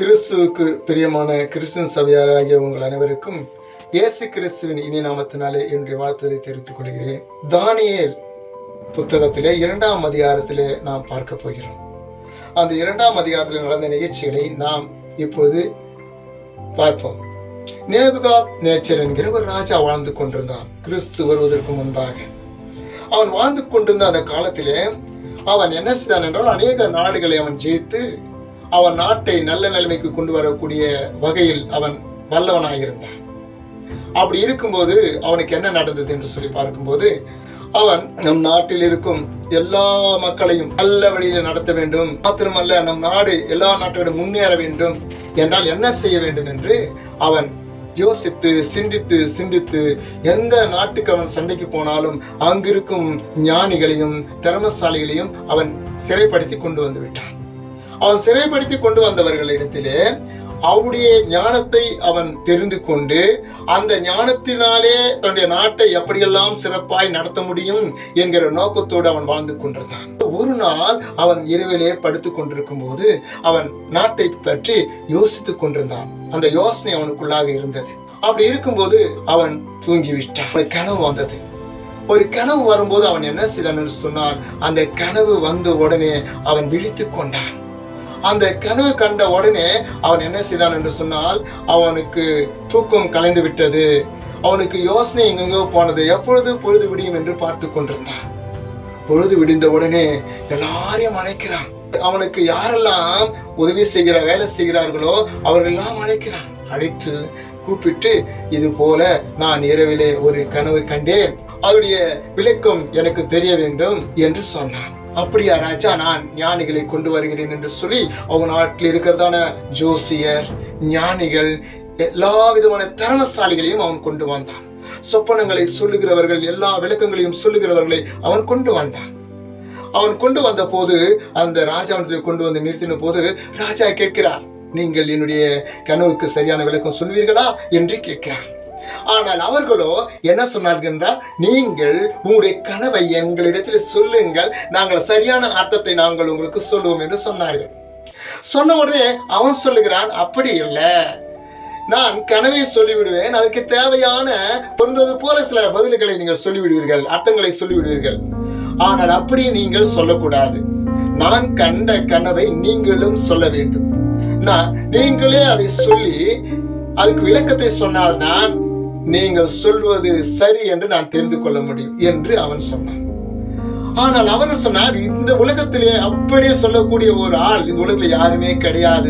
கிறிஸ்துவுக்கு பிரியமான கிறிஸ்துவ சபையாராகிய உங்கள் அனைவருக்கும் இயேசு கிறிஸ்துவின் இனி நாமத்தினாலே என்னுடைய வாழ்த்துதலை தெரிவித்துக் கொள்கிறேன். தானியல் புத்தகத்திலே இரண்டாம் அதிகாரத்திலே நாம் பார்க்க போகிறோம். அந்த இரண்டாம் அதிகாரத்தில் நடந்த நிகழ்ச்சிகளை நாம் இப்போது பார்ப்போம். நேபுகாத் நேச்சர் என்கிற ஒரு ராஜா வாழ்ந்து கொண்டிருந்தான். கிறிஸ்து வருவதற்கு முன்பாக. அவன் வாழ்ந்து கொண்டிருந்த அந்த காலத்திலே அவன் என்ன செய்தான் என்றால் அநேக நாடுகளை அவன் ஜெயித்து அவன் நாட்டை நல்ல நிலைமைக்கு கொண்டு வரக்கூடிய வகையில் அவன் வல்லவனாயிருந்தான். அப்படி இருக்கும்போது அவனுக்கு என்ன நடந்தது என்று சொல்லி பார்க்கும்போது அவன் நம் நாட்டில் இருக்கும் எல்லா மக்களையும் நல்ல வழியில் நடத்த வேண்டும். மாத்திரமல்ல நம் நாடு எல்லா நாட்டோட முன்னேற வேண்டும். என்றால் என்ன செய்ய வேண்டும் என்று அவன் யோசித்து சிந்தித்து சிந்தித்து எந்த நாட்டுக்கு அவன் சண்டைக்கு போனாலும் அங்கிருக்கும் ஞானிகளையும் திறமசாலிகளையும் அவன் சிறைப்படுத்தி கொண்டு வந்து விட்டான். அவன் சிறைப்படுத்தி கொண்டு வந்தவர்களிடத்திலே அவருடைய ஞானத்தை அவன் தெரிந்து கொண்டு அந்த ஞானத்தினாலே தன்னுடைய நாட்டை எப்படியெல்லாம் சிறப்பாய் நடத்த முடியும் என்கிற நோக்கத்தோடு அவன் வாழ்ந்து கொண்டிருந்தான். ஒரு நாள் அவன் இரவிலே படுத்துக் கொண்டிருக்கும் போது அவன் நாட்டை பற்றி யோசித்துக் கொண்டிருந்தான். அந்த யோசனை அவனுக்குள்ளாக இருந்தது. அப்படி இருக்கும்போது அவன் தூங்கிவிட்டான். அவனுக்கு கனவு வந்தது. ஒரு கனவு வரும்போது அவன் என்ன செய்தான் என்று அந்த கனவு வந்த உடனே அவன் விழித்துக் கொண்டான். அந்த கனவு கண்ட உடனே அவன் என்ன செய்தான் என்று சொன்னால் அவனுக்கு தூக்கம் கலைந்து விட்டது. அவனுக்கு யோசனை எங்கெங்கோ போனது. எப்பொழுது பொழுது விடியும் என்று பார்த்து கொண்டிருந்தான். பொழுது விடிந்த உடனே எல்லாரையும் அழைக்கிறான். அவனுக்கு யாரெல்லாம் உதவி செய்கிற வேலை செய்கிறார்களோ அவர்கள் எல்லாம் அழைக்கிறான். அழைத்து கூப்பிட்டு இது போல நான் இரவிலே ஒரு கனவு கண்டேன். அவருடைய விளக்கம் எனக்கு தெரிய வேண்டும் என்று சொன்னான். அப்படியா ராஜா நான் ஞானிகளை கொண்டு வருகிறேன் என்று சொல்லி அவங்க நாட்டில் இருக்கிறதான ஜோசியர் ஞானிகள் எல்லா விதமான தரணசாலிகளையும் அவன் கொண்டு வந்தான். சொப்பனங்களை சொல்லுகிறவர்கள் எல்லா விளக்கங்களையும் சொல்லுகிறவர்களை அவன் கொண்டு வந்தான். அவன் கொண்டு வந்த போது அந்த ராஜாவனத்தில் கொண்டு வந்து நிறுத்தின போது ராஜா கேட்கிறார் நீங்கள் என்னுடைய கனவுக்கு சரியான விளக்கம் சொல்வீர்களா என்று கேட்கிறான் ஆனால் அவர்களோ என்ன சொன்னார்கள் என்றால் நீங்கள் உங்களுடைய கனவை எங்களிடத்தில் சொல்லுங்கள் நாங்கள் சரியான அர்த்தத்தை நாங்கள் உங்களுக்கு சொல்லுவோம் என்று சொன்னார்கள். சொன்ன உடனே அவன் சொல்லுகிறான் அப்படி இல்லை. நான் கனவை சொல்லிவிடுவேன். அதுக்கு தேவையான பொருந்தது போல சில பதில்களை நீங்கள் சொல்லிவிடுவீர்கள் அர்த்தங்களை சொல்லிவிடுவீர்கள். ஆனால் அப்படி நீங்கள் சொல்லக்கூடாது. நான் கண்ட கனவை நீங்களும் சொல்ல வேண்டும். நான் நீங்களே அதை சொல்லி அதுக்கு விளக்கத்தை சொன்னால்தான் நீங்கள் சொல்வது சரி என்று நான் தெரிந்து கொள்ள முடியும் என்று அவன் சொன்னான். ஆனால் அவர்கள் சொன்னார் இந்த உலகத்திலே அப்படியே சொல்லக்கூடிய ஒரு ஆள் இந்த உலகத்தில் யாருமே கிடையாது.